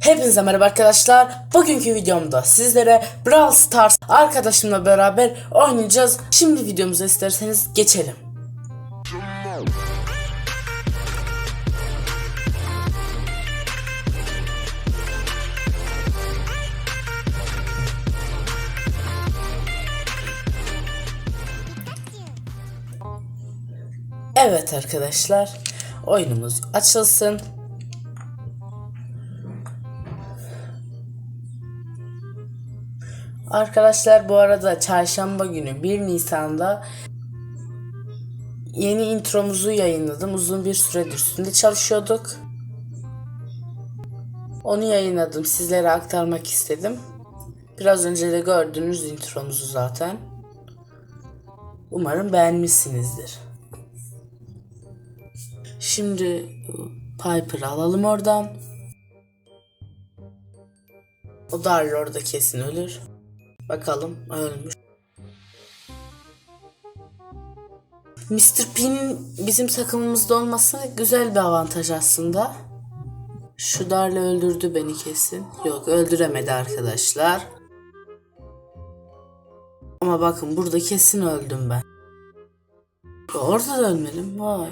Hepinize merhaba arkadaşlar. Bugünkü videomda sizlere Brawl Stars arkadaşımla beraber oynayacağız. Şimdi videomuza isterseniz geçelim. Evet arkadaşlar, oyunumuz açılsın. Arkadaşlar bu arada çarşamba günü 1 Nisan'da yeni intromuzu yayınladım. Uzun bir süredir üstünde çalışıyorduk. Onu yayınladım. Sizlere aktarmak istedim. Biraz önce de gördüğünüz intromuzu zaten. Umarım beğenmişsinizdir. Şimdi Piper'ı alalım oradan. O Darl orada kesin ölür. Bakalım ölmüş. Mr. P'nin bizim takımımızda olması güzel bir avantaj aslında. Şu Darla öldürdü beni kesin. Yok öldüremedi arkadaşlar. Ama bakın burada kesin öldüm ben. Orada da ölmedim. Vay.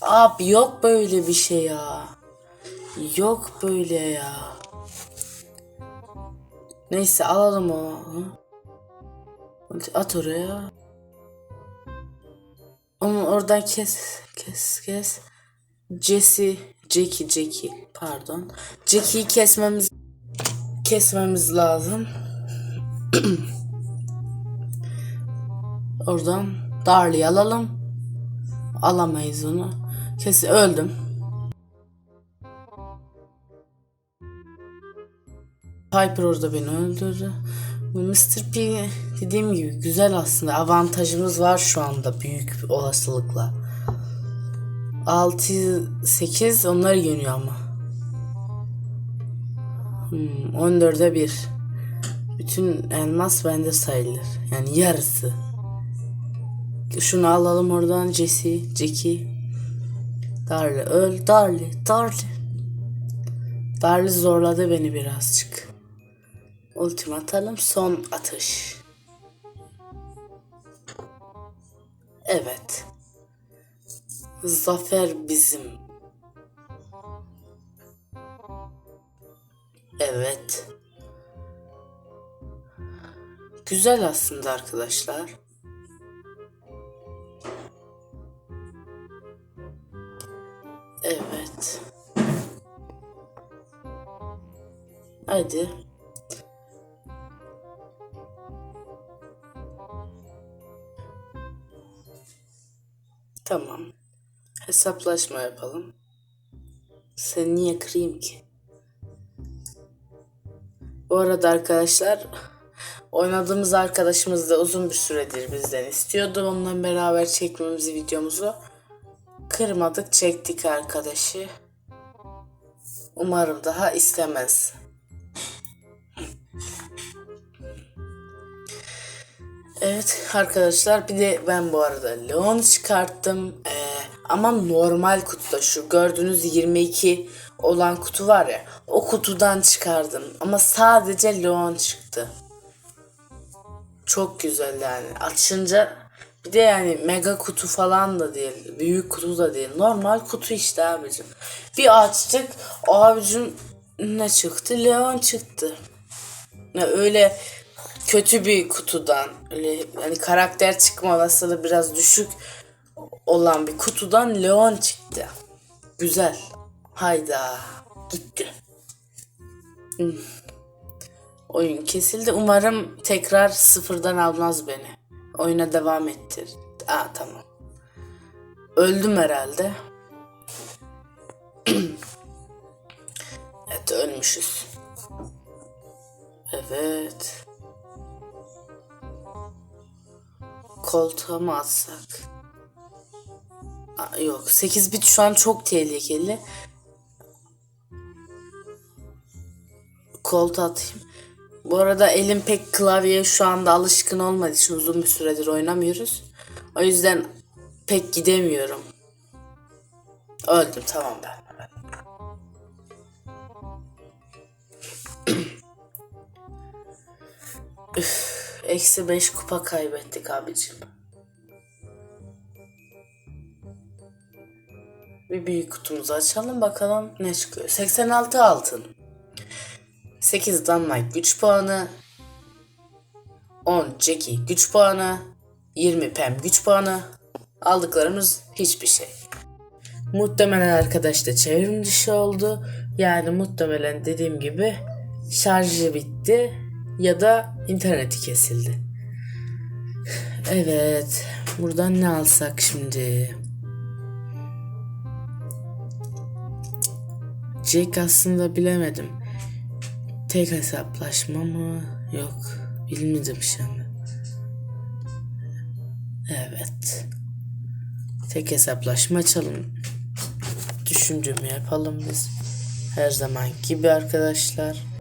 Abi. Yok böyle bir şey ya. Yok böyle ya. Neyse alalım o. At oraya. Onu oradan kes. Kes kes. Jesse. Jackie Jackie. Pardon. Jackie'yi kesmemiz kesmemiz lazım. Oradan Darley'i alalım. Alamayız onu. Kesin öldüm. Piper orada beni öldürdü. Mr. P dediğim gibi güzel aslında. Avantajımız var şu anda büyük bir olasılıkla. 6 8 onlar yeniyor ama. Hmm, 14'e 1. Bütün elmas bende sayılır. Yani yarısı. Şunu alalım oradan Jesse, Jackie. Darly öl, Darly, Darly. Darly zorladı beni birazcık. Ultim atalım. Son atış. Evet. Zafer bizim. Evet. Güzel aslında arkadaşlar. Evet. Hadi. Tamam. Hesaplaşma yapalım. Seni niye kırayım ki? Bu arada arkadaşlar oynadığımız arkadaşımız da uzun bir süredir bizden istiyordu. Onunla beraber çekmemizi videomuzu. Kırmadık çektik arkadaşı. Umarım daha istemez. Evet arkadaşlar bir de ben bu arada Leon çıkarttım. Ee, ama normal kutuda şu gördüğünüz 22 olan kutu var ya o kutudan çıkardım. Ama sadece Leon çıktı. Çok güzel yani. Açınca bir de yani mega kutu falan da değil. Büyük kutu da değil. Normal kutu işte abicim. Bir açtık. Abicim ne çıktı? Leon çıktı. Ya öyle kötü bir kutudan yani karakter çıkma olasılığı biraz düşük olan bir kutudan Leon çıktı. Güzel. Hayda. Gitti. Hmm. Oyun kesildi. Umarım tekrar sıfırdan almaz beni. Oyuna devam ettir. Aa tamam. Öldüm herhalde. evet ölmüşüz. Evet. koltuğa mı atsak? Aa, yok 8 bit şu an çok tehlikeli. Koltuğa atayım. Bu arada elim pek klavyeye şu anda alışkın olmadığı için uzun bir süredir oynamıyoruz. O yüzden pek gidemiyorum. Öldüm tamam ben. Üff eksi 5 kupa kaybettik abicim. Bir büyük kutumuzu açalım bakalım ne çıkıyor. 86 altın. 8 Dynamite güç puanı. 10 Jackie güç puanı. 20 Pam güç puanı. Aldıklarımız hiçbir şey. Muhtemelen arkadaş da çevrim dışı oldu. Yani muhtemelen dediğim gibi şarjı bitti ya da interneti kesildi. Evet. Buradan ne alsak şimdi? Jack aslında bilemedim. Tek hesaplaşma mı? Yok. Bilmedim şimdi. Evet. Tek hesaplaşma açalım. Düşündüğümü yapalım biz. Her zaman gibi arkadaşlar.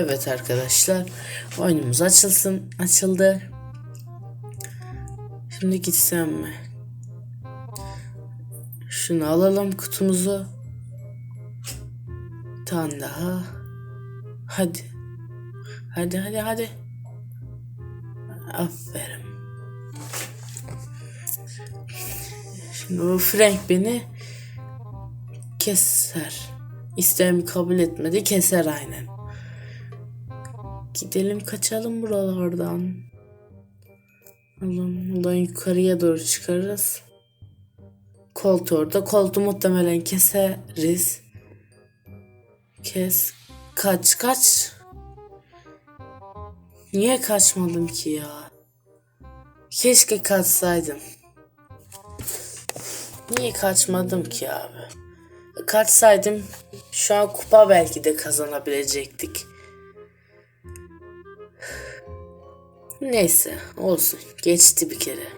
Evet arkadaşlar. Oyunumuz açılsın. Açıldı. Şimdi gitsem mi? Şunu alalım kutumuzu. Bir tane daha. Hadi. Hadi hadi hadi. Aferin. Şimdi bu Frank beni keser. İsteğimi kabul etmedi keser aynen. Gidelim kaçalım buralardan. Allah'ım buradan yukarıya doğru çıkarız. Koltuğu orada. Koltuğu muhtemelen keseriz. Kes. Kaç kaç. Niye kaçmadım ki ya? Keşke kaçsaydım. Niye kaçmadım ki abi? Kaçsaydım şu an kupa belki de kazanabilecektik. Neyse olsun geçti bir kere.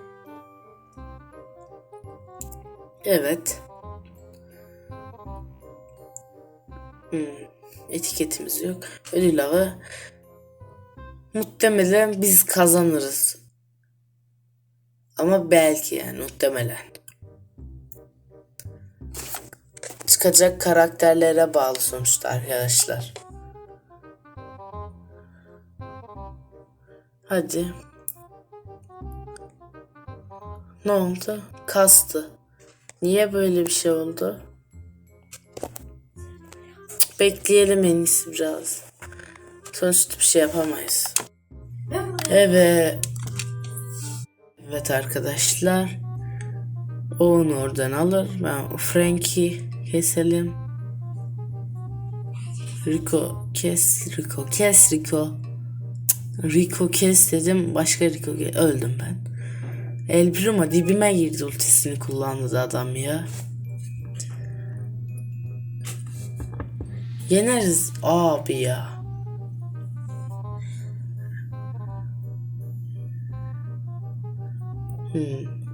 Evet. Hmm, etiketimiz yok. Ödül avı. Muhtemelen biz kazanırız. Ama belki yani muhtemelen. Çıkacak karakterlere bağlı sonuçta arkadaşlar. Hadi. Ne oldu? Kastı. Niye böyle bir şey oldu? Bekleyelim en iyisi biraz. Sonuçta bir şey yapamayız. Evet. Evet arkadaşlar. O onu oradan alır. Ben Frank'i keselim. Rico kes Rico kes Rico. Rico kes dedim. Başka Rico öldüm ben. El Primo dibime girdi ultisini kullandı da adam ya. Yeneriz abi ya. Hmm.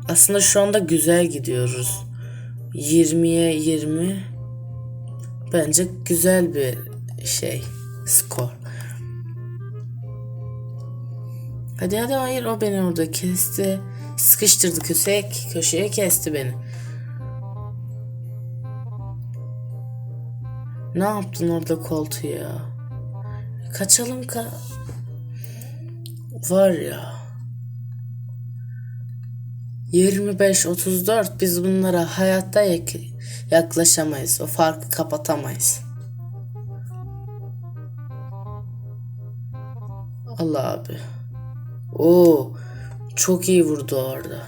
Aslında şu anda güzel gidiyoruz. 20'ye 20 bence güzel bir şey skor. Hadi hadi hayır o beni orada kesti. Sıkıştırdı köşeye, köşeye kesti beni. Ne yaptın orada koltuğu ya? Kaçalım ka... Var ya. 25-34 biz bunlara hayatta yak- yaklaşamayız. O farkı kapatamayız. Allah abi. Oo, çok iyi vurdu orada.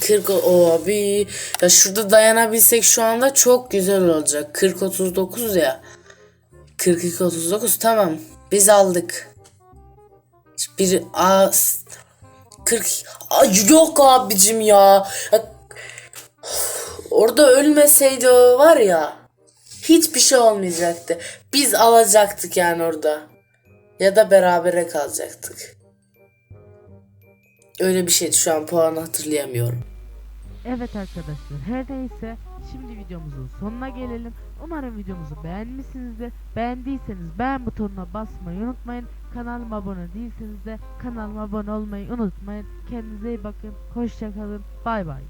Kırk o abi ya şurada dayanabilsek şu anda çok güzel olacak. 40 39 ya. 42 39 tamam. Biz aldık. Bir a 40 Ay, yok abicim ya. Ya, Orada ölmeseydi o var ya. Hiçbir şey olmayacaktı. Biz alacaktık yani orada. Ya da berabere kalacaktık. Öyle bir şeydi şu an puanı hatırlayamıyorum. Evet arkadaşlar her neyse şimdi videomuzun sonuna gelelim. Umarım videomuzu beğenmişsinizdir. Beğendiyseniz beğen butonuna basmayı unutmayın. Kanalıma abone değilseniz de kanalıma abone olmayı unutmayın. Kendinize iyi bakın. Hoşçakalın. Bay bay.